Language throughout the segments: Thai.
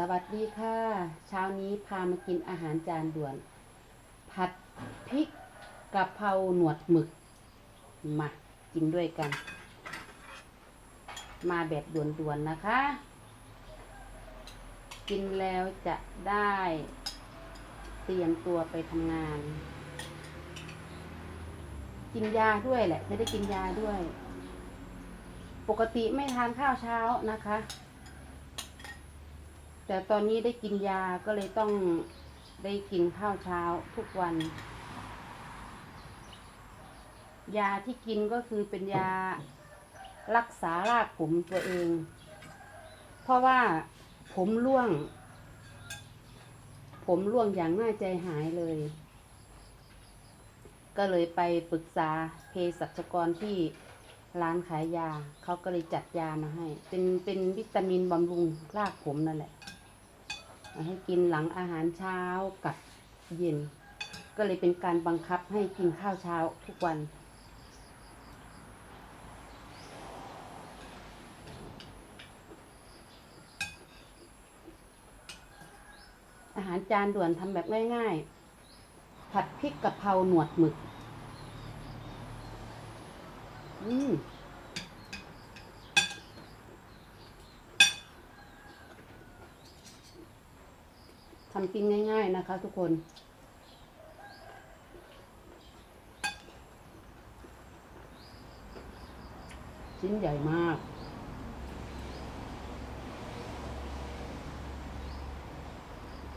สวัสดีค่ะ เช้านี้พามากินอาหารจานด่วน ผัดพริกกะเพราหนวดหมึก มากินด้วยกัน มาแบบด่วนๆนะคะ กินแล้วจะได้เตรียมตัวไปทำงาน กินยาด้วยแหละจะได้กินยาด้วย ปกติไม่ทานข้าวเช้านะคะ แต่ตอนนี้ได้กินยาก็เลยต้องได้กินข้าวเช้าทุกวัน ยาที่กินก็คือเป็นยารักษารากผมตัวเอง เพราะว่าผมร่วง ผมร่วงอย่างน่าใจหายเลย ก็เลยไปปรึกษาเภสัชกรที่ร้านขายยา เขาก็เลยจัดยามาให้ เป็นเป็นวิตามินบำรุงรากผมนั่นแหละ ให้กินหลังอาหารเช้ากับเย็น ก็เลยเป็นการบังคับให้กินข้าวเช้าทุกวันอาหารจานด่วนทำแบบง่ายๆ ผัดพริกกะเพราหนวดหมึก อืม ทำกินง่าย ๆนะคะ ทุกคนชิ้นใหญ่มาก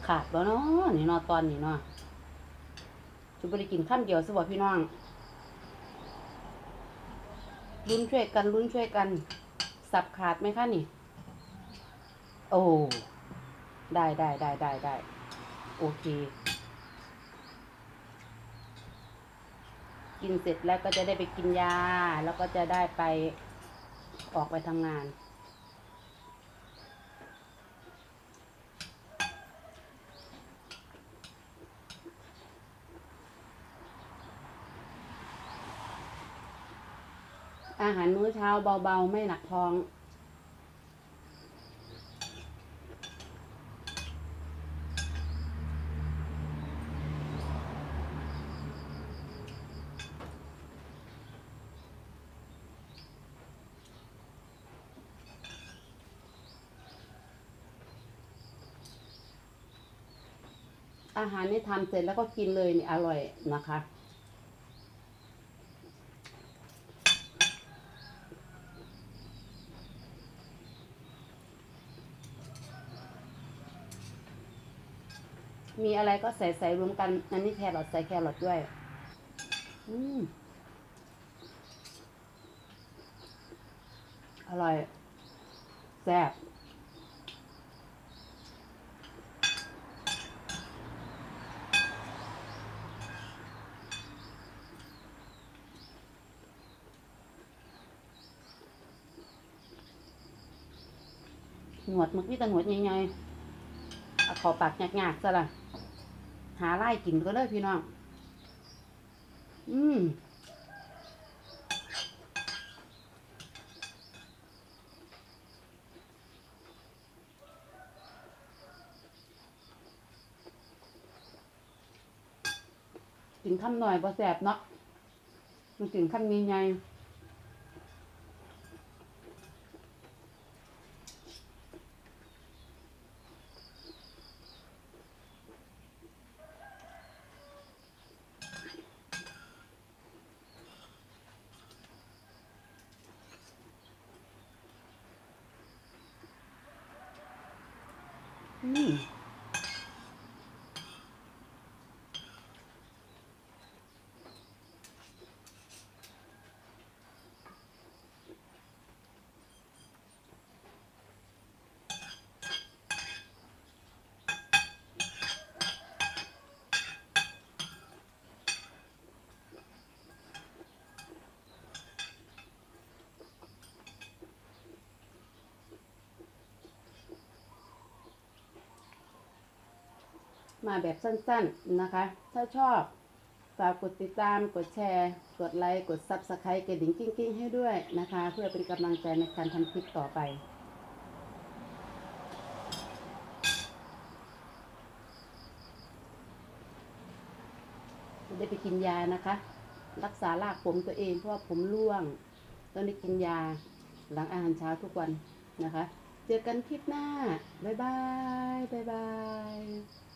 ขาดแล้วเนาะนี่นอตอนนี้เนาะจะไปกินข้ามเดียวสวัสพี่น้องลุ้นช่วยกันลุ้นช่วยกัน สับขาดไหมคะนี่ โอ้ ได้ได้ได้ได้ได้โอเค กินเสร็จแล้วก็จะได้ไปกินยา แล้วก็จะได้ไปออกไปทำงานอาหารมื้อเช้าเบาๆ ไม่หนักท้อง อาหารนี่ทำเสร็จแล้วก็กินเลยนี่อร่อยนะคะ มีอะไรก็ใส่ใส่รวมกัน อันนี้แครอทใส่แครอทด้วย อืมอร่อยแซ่บ หนวดมึกนี่แต่หนวดใหญ่ๆเอาขอปากหยากๆซะละหาไล่กินก็เลยพี่น้อง อืมกินคำหน่อยบ่แสบเนาะมันกินคำมีไง อื มาแบบสั้นๆนะคะ ถ้าชอบ ฝากกดติดตาม กดแชร์ กดไลค์ กดซับสไครต์กระดิ่งกิ้งๆ ให้ด้วยนะคะ เพื่อเป็นกำลังใจในการทำคลิปต่อไปได้ไปกินยานะคะ รักษารากผมตัวเองเพราะว่าผมร่วงต้องนี้กินยาหลังอาหารเช้าทุกวันนะคะ เจอกันคลิปหน้า บ๊ายบาย บ๊ายบาย